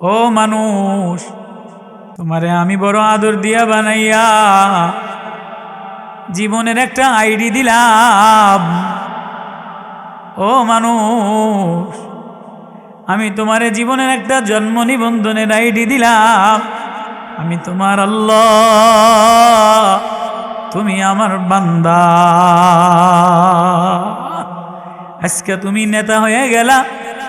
ও মানুষ, তোমারে আমি বড় আদর দিয়া বানাইয়া জীবনের একটা আইডি দিলাম। ও মানুষ, আমি তোমারে জীবনের একটা জন্ম নিবন্ধনের আইডি দিলাম। আমি তোমার আল্লাহ, তুমি আমার বান্দা। আজকে তুমি নেতা হয়ে গেলা,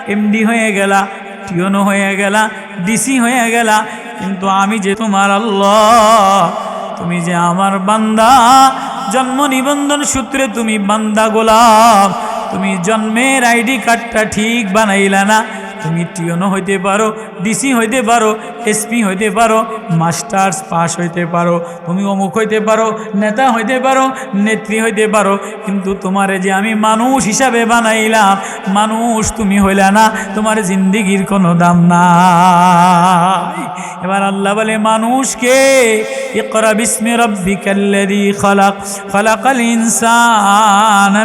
এমডি হয়ে গেলা টিওনো হয়ে গেলা, ডিসি হয়ে গেলা, কিন্তু আমি যে তোমার আল্লাহ, তুমি যে আমার বান্দা, জন্ম নিবন্ধন সূত্রে তুমি বান্দা গোলাপ তুমি জন্মের আইডি কার্ডটা ঠিক বানাইলা না তুমি টিওনো হইতে পারো, ডিসি হইতে পারো, এসপি হইতে পারো, মাস্টার্স পাস হইতে পারো, তুমি অমুক হইতে পারো, নেতা হইতে পারো, নেত্রী হইতে পারো, কিন্তু তোমারে যে আমি মানুষ হিসাবে বানাইলাম, মানুষ তুমি হইলা না, তোমার জিন্দিগির কোনো দাম না এবার আল্লাহ বলে, মানুষকে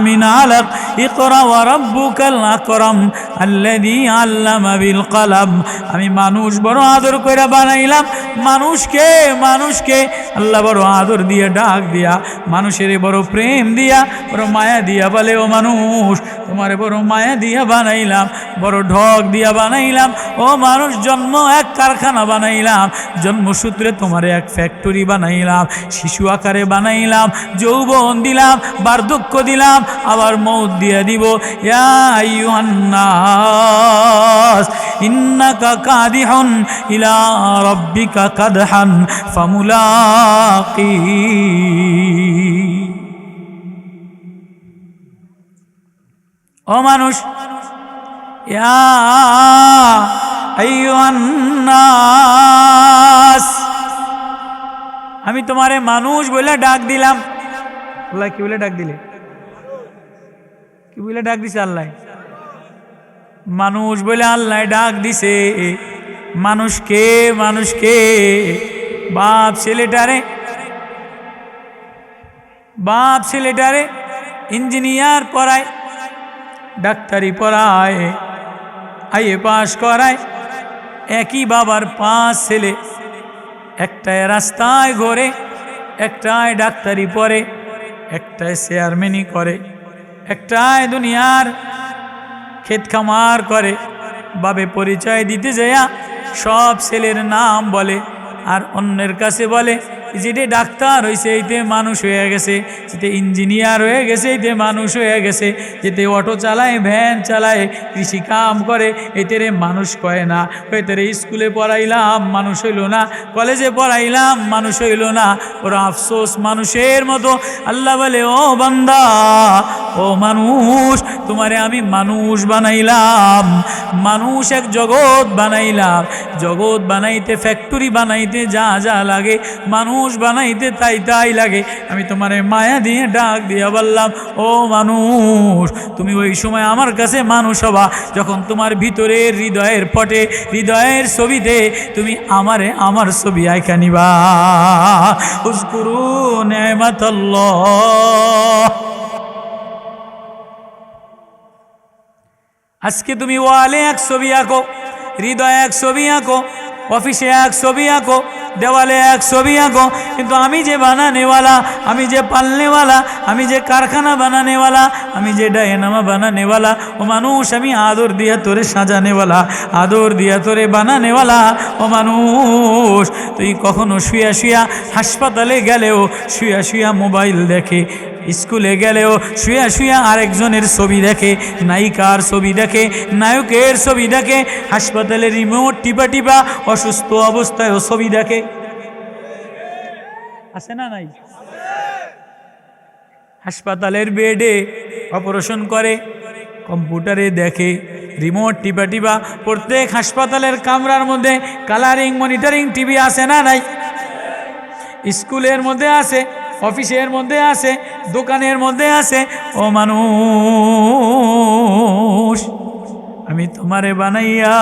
মিন আকরাম, আল্লাযী আল্লামা কলাম। আমি মানুষ বড় আদর করে বানাইলাম। মানুষকে মানুষকে আল্লাহ বড় আদর দিয়ে, ডাক দিয়া, মানুষের বড় প্রেম দিয়া, বড় মায়া দিয়া বলে, ও মানুষ, তোমার বড় মায়া দিয়া বানাইলাম, বড় ঢক দিয়া বানাইলাম, ও মানুষ, জন্ম এক কারখানা বানাইলাম, জন্মসূত্রে তোমার এক ফ্যাক্টরি বানাইলাম, শিশু আকারে বানাইলাম, যৌবন দিলাম, বার্ধক্য দিলাম, আবার মৌত দিয়া দিব, ইয়া আইয়ুহান্নাস ইন্নাকা কাদিহুন ইলা রাব্বিকা কাদহান ফামুলাকি ও মানুষ আমি তোমারে মানুষ বলে ডাক দিলাম। আল্লাহ, কি বলে ডাক দিলে? কি বলে ডাক দিছে আল্লাহ? মানুষ বলে আল্লাহ ডাক দিছে। মানুষকে মানুষকে। বাপ ছেলেটারে বাপ ছেলেটারে ইঞ্জিনিয়ার পড়ায়, ডাক্তারি পড়ায়, আইএ পাস করায়। একই বাবার পাঁচ ছেলে, একটায় রাস্তায় ঘোরে, একটায় ডাক্তারি পড়ে, একটায় চেয়ারম্যানই করে, একটায় দুনিয়ার ক্ষেত খামার করে। বাবে পরিচয় দিতে যায়া সব ছেলের নাম বলে। আর অন্যের কাছে বলে, যেটা ডাক্তার হয়েছে এইতে মানুষ হয়ে গেছে যেতে ইঞ্জিনিয়ার হয়ে গেছে এইতে মানুষ হয়ে গেছে যেতে অটো চালায়, ভ্যান চালায়, কৃষি কাম করে এতে মানুষ কয় না এতে স্কুলে পড়াইলাম, মানুষ হইল না, কলেজে পড়াইলাম, মানুষ হইল না, ওরা আফসোস মানুষের মতো, আল্লাহ বলে, ও বান্দা, ও মানুষ তোমারে আমি মানুষ বানাইলাম, মানুষ এক জগৎ বানাইলাম। জগৎ বানাইতে ফ্যাক্টরি বানাইতে যা যা লাগে, মানুষ বানাইতে তাই তাই লাগে। আমি তোমারে মায়া দিয়ে ডাক দিয়ে বললাম, ও মানুষ, তুমি ওই সময় আমার কাছে মানুষ হবা। যখন তোমার ভিতরের হৃদয়ের পটে, হৃদয়ের ছবিতে তুমি আমারে, আমার ছবি আইকা নিবা। উস্কুরু নেমাতাল্লাহ আজকে তুমি ওয়ালে এক ছবি আঁকো হৃদয়ে এক ছবি আঁকো অফিসে এক ছবি আঁকো দেওয়ালে এক ছবি আঁকো কিন্তু আমি যে বানানেওয়ালা, আমি যে পালনেওয়ালা আমি যে কারখানা বানানেওয়ালা, আমি যে ডায়নামা বানানেওয়ালা, ও মানুষ আমি আদর দিয়া তোরে সাজানেওয়ালা, আদর দিয়া তোরে বানানেওয়ালা, ও মানুষ, তুই কখনো শুয়া শুয়া হাসপাতালে গেলেও, শুয়া শুয়া মোবাইল দেখে, স্কুলে গেলেও, শুয়া শুয়া আরেকজনের ছবি দেখে, নায়িকার ছবি দেখে, নায়কের ছবি দেখে, হাসপাতালে রিমোট টিপা টিপা অসুস্থ অবস্থায়ও ছবি দেখে। আছে না নাই? হাসপাতালের বেডে অপারেশন করে, কম্পিউটারে দেখে, রিমোট টিপা টিপা প্রত্যেক হাসপাতালের কামরার মধ্যে কালারিং, মনিটরিং টিভি আছে না নাই? স্কুলের মধ্যে আছে, অফিসের মধ্যে আছে, দোকানের মধ্যে আছে, ও মানুষ, আমি তোমারে বানাইয়া,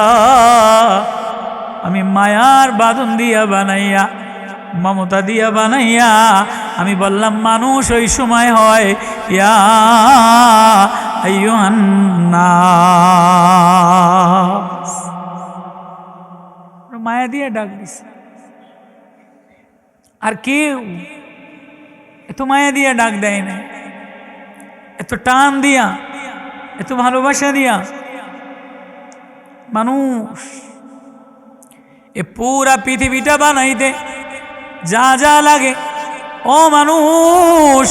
আমি মায়ার বাঁধন দিয়া বানাইয়া মমতা দিয়া বানাইয়া, আমি বললাম, মানুষ ওই সময় হয়, ইয়া মায়া দিয়ে ডাক আর কেউ এত মায়া দিয়ে ডাক দেয় না এত টান দিয়া, এত ভালোবাসা দিয়া। মানুষ, এ পুরা পৃথিবীটা বানাইতে যা যা লাগে ও মানুষ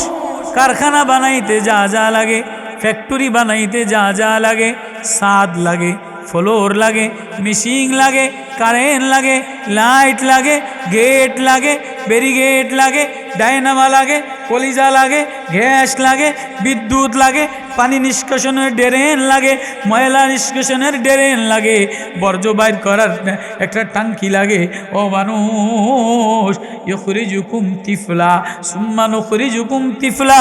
কারখানা বানাইতে যা যা লাগে ফ্যাক্টরি বানাইতে যা যা লাগে সাদ লাগে ফ্লোর লাগে মেশিন লাগে কারেন্ট লাগে লাইট লাগে গেট লাগে ব্যারিগেট লাগে ডায়নামা লাগে কলিজা লাগে, গ্যাস লাগে, বিদ্যুৎ লাগে, পানি নিষ্কাশনের ড্রেন লাগে, ময়লা নিষ্কাশনের ড্রেন লাগে। বর্জ্য বাইর করার একটা টাঙ্কি লাগে। ও মানুষ, ইখরিজুকুম তিফলা, সুম্মা নুখরিজুকুম তিফলা,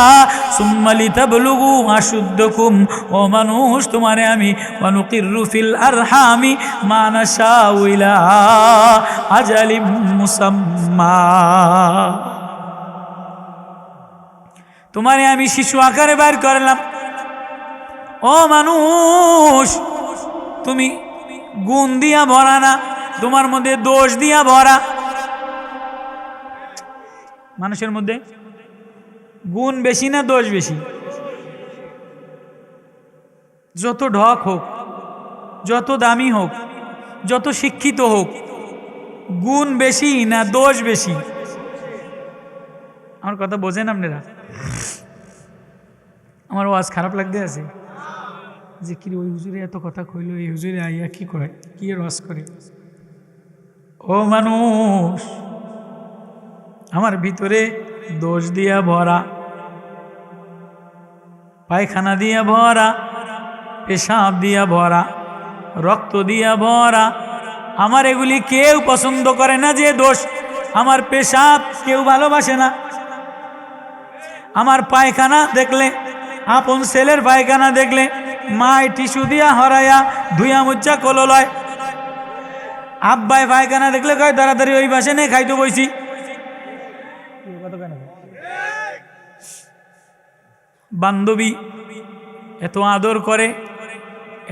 সুম্মা লিতাবলুগু আশুদ্ধকুম ও মানুষ, তোমারে আমি অনুকিরু রুফিল আরহামি, মা নাশাউ ইলা আজালিম মুসাম্মা। তোমারে আমি শিশু আকারে বাইর করলাম। ও মানুষ, তুমি গুণ দিয়া ভরা না, তোমার মধ্যে দোষ দিয়া ভরা। মানুষের মধ্যে গুণ বেশি না দোষ বেশি? যত ঢক হোক, যত দামি হোক, যত শিক্ষিত হোক, গুণ বেশি না দোষ বেশি? আমার কথা বোঝেন আপনারা? আমার ওয়াজ খারাপ লাগতে আছে। যে কি ওই হুজুরে এত কথা কইল, এই হুজুরে আইয়া কি করে কি রস করে? ও মানুষ, আমার ভিতরে দোষ দিয়া ভরা, পায়খানা দিয়া ভরা, পেশাব দিয়া ভরা, রক্ত দিয়া ভরা, আমার এগুলি কেউ পছন্দ করে না যে দোষ। আমার পেশাব কেউ ভালোবাসে না। আমার পায়খানা দেখলে, আপন ছেলের পায়খানা দেখলে, মায় টিস্যু দিয়া হরাইয়া ধুইয়া মুচ্চা কলো লয়। আব্বাই পায়খানা দেখলে কয়, তাড়াতাড়ি ওই বাসে নেই খাইতে বইছি। বান্ধবী এত আদর করে,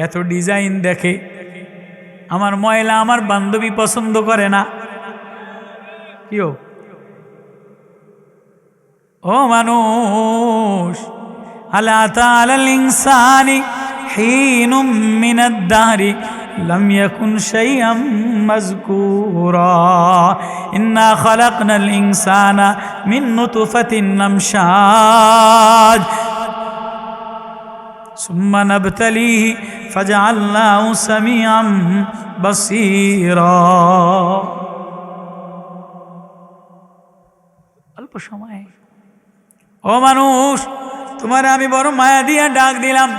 এত ডিজাইন দেখে। আমার ময়লা আমার বান্ধবী পছন্দ করে না। কিও ও মানুষ আলা তাআলাল ইনসানি হিনুম মিনাদ দাহরি لم يكن شيئا مذكورا إنا خلقنا الإنسان من نطفة نمشاج ثم نبتليه فجعلناه سميعا بصيرا অল্প সময় ও মানুষ, তোমার আমি বড় মায়া দিয়ে ডাক দিলাম।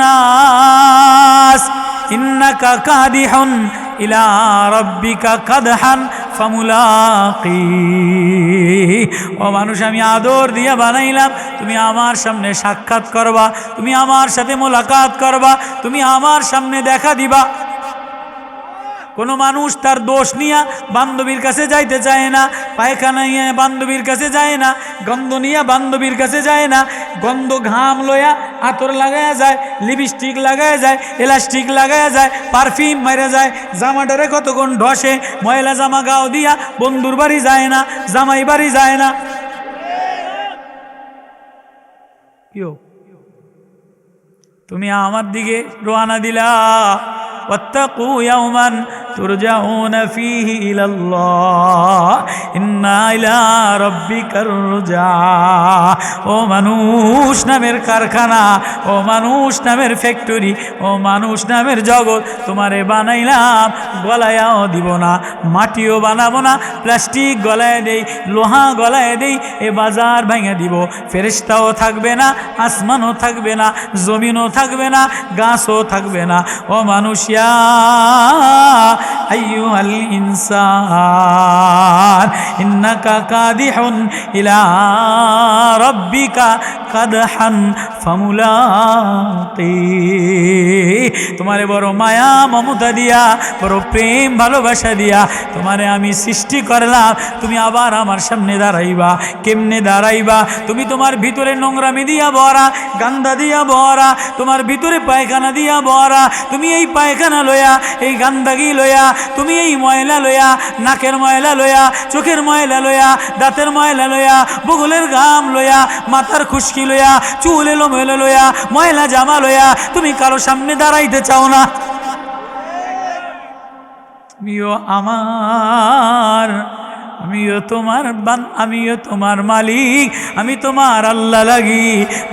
নাস, ইন্নাকা কাদিহুন ইলা রাব্বিকা কাদহান ফামুলাকি। ও মানুষ, আমি আদর দিয়ে বানাইলাম, তুমি আমার সামনে সাক্ষাৎ করবা, তুমি আমার সাথে মোলাকাত করবা, তুমি আমার সামনে দেখা দিবা। কোনো মানুষ তার দোষ নিয়ে বান্ধবীর কাছে যাইতে চায় না পায়খানা নিয়ে বান্ধবীর কাছে যায় না গন্ধ নিয়ে বান্ধবীর কাছে যায় না গন্ধ ঘাম লয়া আতর লাগায়া যায় লিপস্টিক লাগায়া যায় এলাস্টিক লাগায়া যায় পারফিউম মারা যায় জামাটারে কতক্ষণ ঢসে ময়লা জামা গাও দিয়া বন্ধুর বাড়ি যায় না জামাই বাড়ি যায় না কিও তুমি আমার দিকে রোয়ানা দিলা واتقوا يوما তুরজাউন ফিহি ইলাল্লাহ ইন্না ইলা রব্বিকার রুজা ও মানুষ নামের কারখানা, ও মানুষ নামের ফ্যাক্টরি ও মানুষ নামের জগৎ, তোমারে বানাইলাম, গলায়াও দিব না, মাটিও বানাবো না, প্লাস্টিক গলায় দেই, লোহা গলায় দেই, এ বাজার ভেঙে দিব ফেরিস্তাও থাকবে না, আসমানও থাকবে না, জমিনও থাকবে না, গাছও থাকবে না, ও মানুষিয়া আইয়ুহাল ইনসান ইন্নাকা কাদিহুন ইলা রাব্বিকা কাদহান ফামুলাকি তোমারে বড় মায়া, মমতা দিয়া, বড় প্রেম, ভালোবাসা দিয়া তোমারে আমি সৃষ্টি করলাম। তুমি আবার আমার সামনে দাঁড়াইবা। কেমনে দাঁড়াইবা? তুমি তোমার ভিতরে নোংরামি দিয়া ভরা, গান্দা দিয়া ভরা, তোমার ভিতরে পায়খানা দিয়া ভরা। তুমি এই পায়খানা লয়া, এই গান্দাগি লয়া, তুমি এই ময়লা লয়া, নাকের ময়লা লয়া, চোখের ময়লা লয়া, দাঁতের ময়লা লয়া, বগলের ঘাম লয়া, মাথার খুশকি লয়া, চুল এলো মেলো লইয়া ময়লা জামা লোয়া তুমি কারও সামনে দাঁড়াইতে চাও না। তুমিও আমার আমিও তোমার বান, আমিও তোমার মালিক, আমি তোমার আল্লাহ লাগি।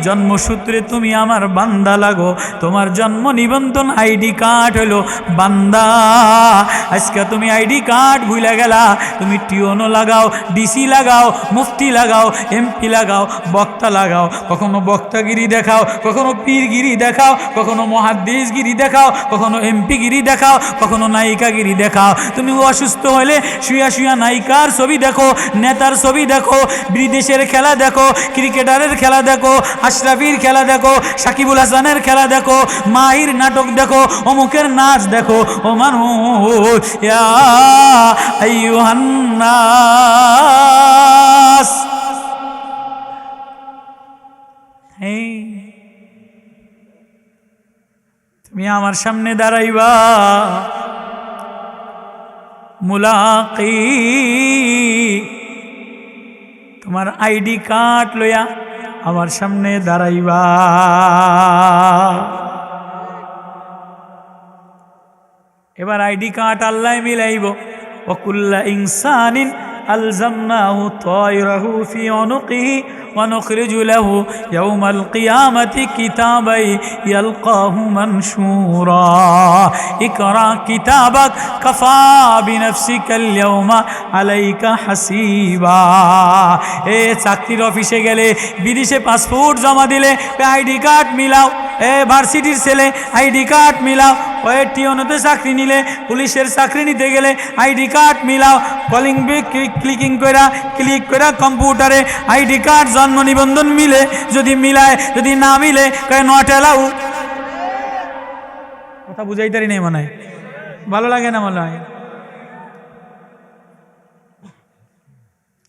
জন্মসূত্রে তুমি আমার বান্দা লাগো, তোমার জন্ম নিবন্ধন আইডি কার্ড হলো বান্দা। আজকে তুমি আইডি কার্ড ভুলে গেলা, তুমি টিওনো লাগাও, ডিসি লাগাও, মুফতি লাগাও, এমপি লাগাও, বক্তা লাগাও, কখনো বক্তাগিরি দেখাও, কখনো পীরগিরি দেখাও, কখনো মহাদ্দেশগিরি দেখাও, কখনো এমপিগিরি দেখাও, কখনো নায়িকাগিরি দেখাও। তুমি অসুস্থ হলে শুয়া শুয়া নায়িকার ছবি দেখো, নেতার ছবি দেখো, বিদেশের খেলা দেখো, ক্রিকেটারের খেলা দেখো, আশরাফির খেলা দেখো, সাকিবুল হাসানের খেলা দেখো, মাহির নাটক দেখো, অমুকের নাচ দেখো, ও মানুষ তুমি আমার সামনে দাঁড়াইবা। মুলাকি। তোমার আইডি কার্ড লইয়া আমার সামনে দাঁড়াইবা। এবার আইডি কার্ড আল্লাহ মিলাইব। অকুল্লা ইনসানিন আলজামনাহু তয়রাহু ফি অনুকিহি ونخرج له يوم القيامة كتابا يلقاه منشورا اقرأ كتابك كفى بنفسك اليوم عليك حسيبا এ চাকরির অফিসে গেলে বিদেশে পাসপোর্ট জমা দিলে আইডি কার্ড মিলাও এ ভার্সিটির ছেলে আইডি কার্ড মিলাও ওই টিওনোতে চাকরি নিলে পুলিশের চাকরি নিতে গেলে আইডি কার্ড মিলাও কলিং বেগ ক্লিকিং করা ক্লিক করা কম্পিউটারে আইডি কার্ড জন্ম নিবন্ধন মিলে, যদি মিলায়, যদি না মিলে, কয় নট এলাউ? কথা বুঝাইতারি নেই মনে হয়। ভালো লাগে না মনে হয়।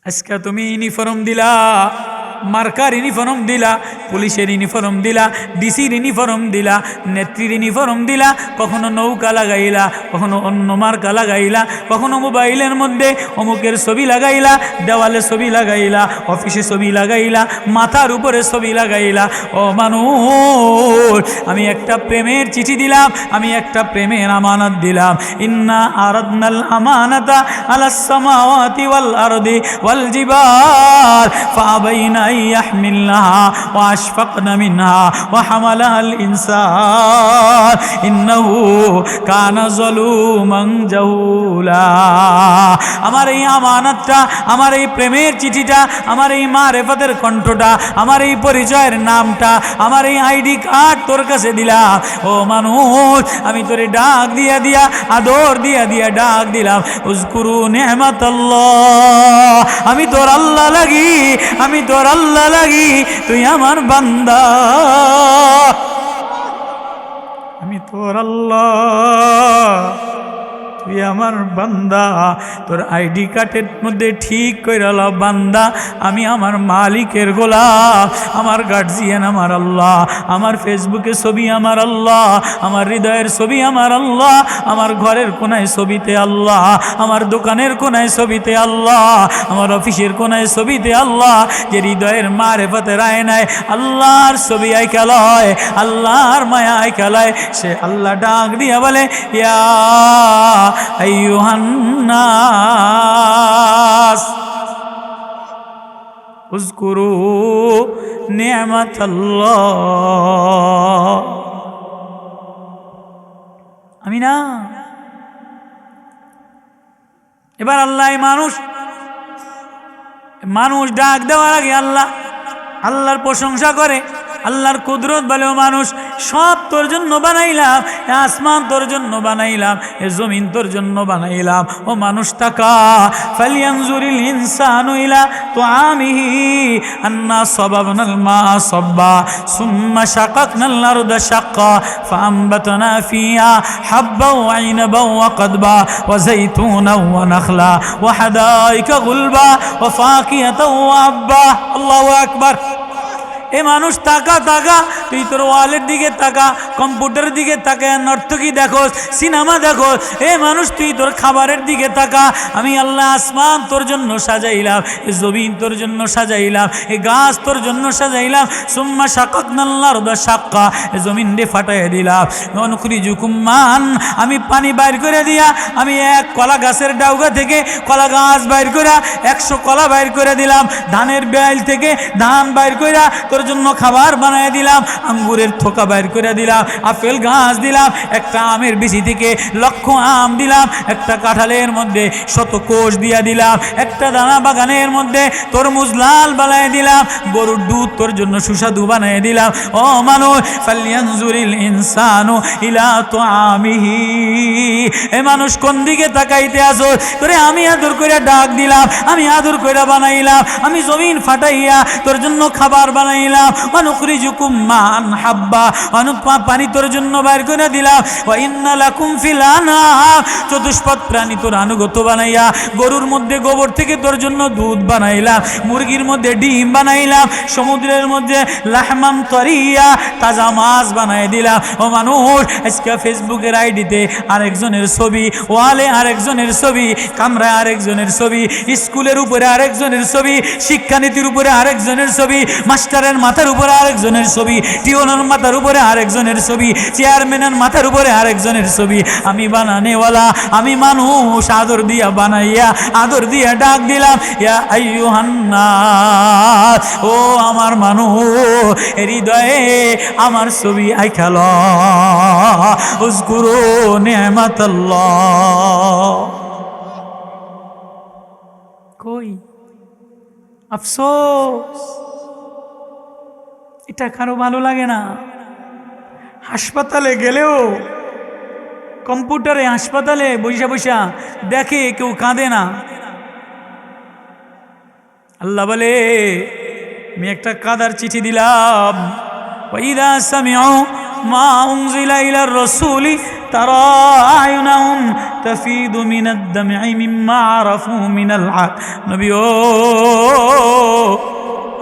আজকে তুমি ইউনিফর্ম দিলা। মার্কার ইউনিফর্ম দিলা, পুলিশের ইউনিফর্ম দিলা, ডিসির ইউনিফর্ম দিলা, নেত্রীর ইউনিফর্ম দিলা, কখনো নৌকা লাগাইলা, কখনো অন্য মার্কা লাগাইলা, কখনো মোবাইলের মধ্যে অমুকের ছবি লাগাইলা, দেওয়ালে ছবি লাগাইলা, অফিসে ছবি লাগাইলা, মাথার উপরে ছবি লাগাইলা। ও মানুষ, আমি একটা প্রেমের চিঠি দিলাম, আমি একটা প্রেমের আমানত দিলাম। ইন্না আরাদনাল আমানাতা আলাস সামাওয়াতি ওয়াল আরদি ওয়াল জিবাল ফাবাইনা আশফাকনা মিনহা ওয়া হামালাহাল ইনসান। ইন্নাহু কানা যালুমান জাহুলা আমার এই আমানতটা, আমার এই প্রেমের চিঠিটা, আমার এই মারেফতের কণ্ঠটা, আমার এই পরিচয়ের নামটা, আমার এই আইডি কার্ড তোর কাছে দিলাম। ও মানুষ, আমি তোরে ডাক দিয়া দিয়া, আদর দিয়া দিয়া ডাক দিলাম। উজকুরু নেহমত আমি তোর আল্লাহ লাগি, আমি তোর আল্লাহ লাগি তুই আমার বান্দা। আমি তোর আল্লাহ। তুই আমার বান্দা, তোর আইডি কার্ডের মধ্যে ঠিক করে ল বান্দা, আমি আমার মালিকের গোলাম আমার গার্জিয়ান আমার আল্লাহ, আমার ফেসবুকে ছবি আমার আল্লাহ, আমার হৃদয়ের ছবি আমার আল্লাহ, আমার ঘরের কোনায় ছবিতে আল্লাহ, আমার দোকানের কোনায় ছবিতে আল্লাহ, আমার অফিসের কোনায় ছবিতে আল্লাহ, যে হৃদয়ের মারে পথে রায় নাই আল্লাহর ছবি আই খেলায় আল্লাহর মায়া আই খেলায় সে আল্লাহ ডাক দিয়া বলে, ইয়া আইয়ুহান্নাস। উজকুরু আমি না এবার আল্লাহ মানুষ মানুষ ডাক দেওয়ার আগে আল্লাহ, আল্লাহর প্রশংসা করে। আল্লাহর কুদরত বলে ও মানুষ, সব তোর জন্য বানাইলাম আসমান তোর জন্য বানাইলাম, এ জমিন তোর জন্য বানাইলাম। ও মানুষ তাকা, ফালিয়ানজুরিল ইনসানু ইলা তুআমিহি, আন্না সাবাবনাল মা সাব্বা, সুম্মা শাকাকনাল আরদা শাক্কা ফাআনবাতনা ফিহা হাব্বা ওয়া ইনাবা ওয়া কদবা, ওয়া যাইতুনা ওয়া নাখলা, ওয়া হাদাইকা গুলবা, ওয়া ফাকিহাতা ওয়া আব্বা। আল্লাহু আকবার। এ মানুষ তাকা তাকা। তুই তোর ওয়ালের দিকে তাকা, কম্পিউটারের দিকে তাকা নর্তকি দেখোস? সিনেমা দেখোস? এ মানুষ, তুই তোর খাবারের দিকে তাকা। আমি আল্লাহ আসমান তোর জন্য সাজাইলাম, এ জমিন তোর জন্য সাজাইলাম, এ গাছ তোর জন্য সাজাইলাম। সুম্মা শাকাক নাল্লার দা শাক্কা এ জমিন দিয়ে ফাটাই দিলাম। অনুখরি জুকুম্মান আমি পানি বাইর করে দিয়া, আমি এক কলা গাছের ডাউগা থেকে কলা গাছ বাইর করে, একশো কলা বাইর করে দিলাম। ধানের বেল থেকে ধান বাইর করে, তোর জন্য খাবার বানায় দিলাম, আঙ্গুরের থোকা বাইর করে দিলাম, আপেল গাছ দিলাম, একটা আমের বিচি থেকে লক্ষ আম দিলাম, একটা কাঁঠালের মধ্যে শত কোষ দিয়া দিলাম, একটা দানা বাগানের মধ্যে তরমুজ লাল বানায় দিলাম, গরুর দুধ তোর জন্য সুস্বাদু বানায় দিলাম, ও মানুষ, ফালিয়ানজুরিল ইনসানু ইলা তো আমিহি এ মানুষ, কোন দিকে তাকাইতে আসো? তোরে আমি আদর করে ডাক দিলাম, আমি আদর করে বানাইলাম, আমি জমিন ফাটাইয়া তোর জন্য খাবার বানাইলাম। অনুকরি জুকুম মান হাব্বা। অনু পানি তোর জন্য করে দিলাম। ওয়া ইন্না লাকুম ফিল আনআম চতুষ্পদ প্রাণী তোর আনুগত বানাইয়া। গরুর মধ্যে গোবর থেকে তোর জন্য দুধ বানাইলাম। মুরগির মধ্যে ডিম বানাইলাম। সমুদ্রের মধ্যে তরিয়া। তাজা মাছ বানাই দিলাম। ও মানুষ, আজকে ফেসবুকের আইডিতে আরেকজনের ছবি, ওয়ালে আরেকজনের ছবি, কামরায় আরেকজনের ছবি, স্কুলের উপরে আরেকজনের ছবি, শিক্ষানীতির উপরে আরেকজনের ছবি, মাস্টারের মাথার উপরে আরেকজনের ছবি টিওনের মাথার উপরে আরেকজনের ছবি, চেয়ারম্যানের মাথার উপরে আরেকজনের ছবি। আমি বানানেওয়ালা, আমি মানুষ, আদর দিয়া বানাইয়া, আদর দিয়া ডাক দিলাম ও আমার মানুষ, হৃদয়ে আমার ছবি আই খেল উজকুরু নিয়ামাতাল্লাহ। কই? আফসোস। এটা কারও ভালো লাগে না। হাসপাতালে গেলেও কম্পিউটারে হাসপাতালে বৈশা বৈশা দেখে কেউ কাঁদে না। আল্লাহ বলে, আমি একটা কাদার চিঠি দিলাম। ওয়াইদা সামিউ মা উনজিলা ইলার রাসূলি তারা আয়ুনাহুম তাফিদু মিনাদ দাম'i মিম্মা আরাফু মিনাল হক নবী ও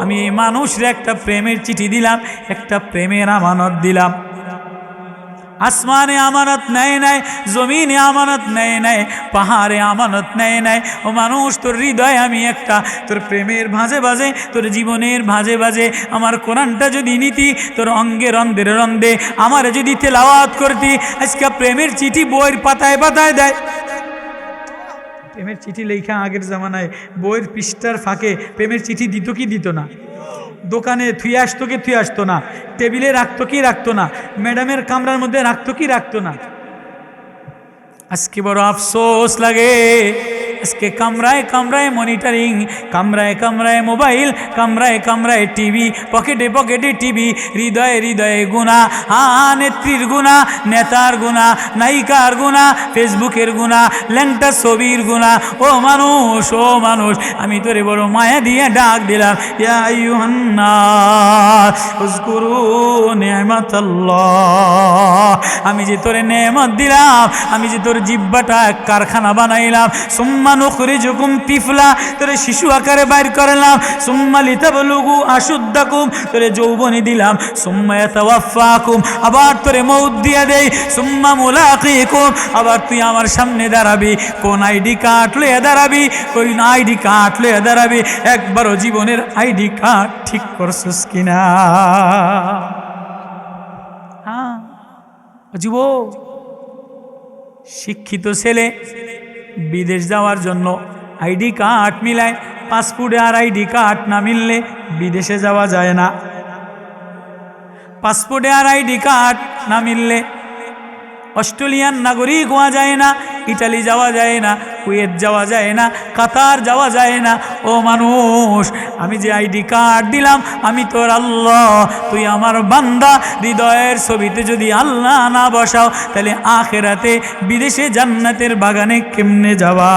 আমি এই মানুষের একটা প্রেমের চিঠি দিলাম, একটা প্রেমের আমানত দিলাম। আসমানে আমানত নেয় নাই, জমিনে আমানত নেয় নাই, পাহাড়ে আমানত নেয় নাই। ও মানুষ, তোর হৃদয় আমি একটা, তোর প্রেমের ভাঁজে ভাজে, তোর জীবনের ভাঁজে ভাজে, আমার কোরআনটা যদি নিতি, তোর অঙ্গে রন্ধে রন্ধে, আমার যদি তেলাওয়াত করতি, আজকে প্রেমের চিঠি বইয়ের পাতায় পাতায় দেয়। প্রেমের চিঠি লেখা আগের জামানায়, বইয়ের পৃষ্ঠার ফাঁকে প্রেমের চিঠি দিত কি দিত না? দোকানে থুয়ে আসতো কি থুয়ে আসতো না? টেবিলে রাখতো কি রাখতো না? ম্যাডামের কামরার মধ্যে রাখতো কি রাখতো না? আজকে বড় আফসোস লাগে। আজকে কামরায় কামরায় মনিটরিং কামরায় কামরায় মোবাইল কামরায় কামরায় টিভি পকেটে পকেটে টিভি হৃদয়ে হৃদয়ে গুণা, হা নেত্রীর গুণা, নেতার গুণা, নায়িকার গুণা, ফেসবুকের গুণা, ল্যাংটা ছবির গুণা, ও মানুষ ও মানুষ, আমি তোরে বড় মায়া দিয়ে ডাক দিলাম আমি যে তোরে নেমত দিলাম, আমি যে তোর জিব্বাটা কারখানা বানাইলাম, সুম্মা তোরে শিশু আকারে বাইর করলাম। সুম্মা আশুদ্দাকুম। তোরে যৌবনী দিলাম। সুম্মা আবার তোরে দেই। সুম্মা মুলাকিকুম। আবার তুই আমার সামনে দাঁড়াবি। কোন আইডি দাঁড়াবি? কোন আইডি দাঁড়াবি? একবারও জীবনের আইডি কার্ড ঠিক করছিস কিনা? হ্যাঁ? যুবক, শিক্ষিত ছেলে। বিদেশ যাওয়ার জন্য আইডি কার্ড মিলায়, পাসপোর্টে আর আইডি কার্ড না মিললে বিদেশে যাওয়া যায় না। পাসপোর্টে আর আইডি কার্ড না মিললে অস্ট্রেলিয়ান নাগরিক হওয়া যায় না, ইটালি যাওয়া যায় না, কুয়েত যাওয়া যায় না, কাতার যাওয়া যায় না। ও মানুষ, আমি যে আইডি কার্ড দিলাম, আমি তোর আল্লাহ, তুই আমার বান্দা, হৃদয়ের ছবিতে যদি আল্লাহ না বসাও, তাহলে আখেরাতে বিদেশে জান্নাতের বাগানে কেমনে যাওয়া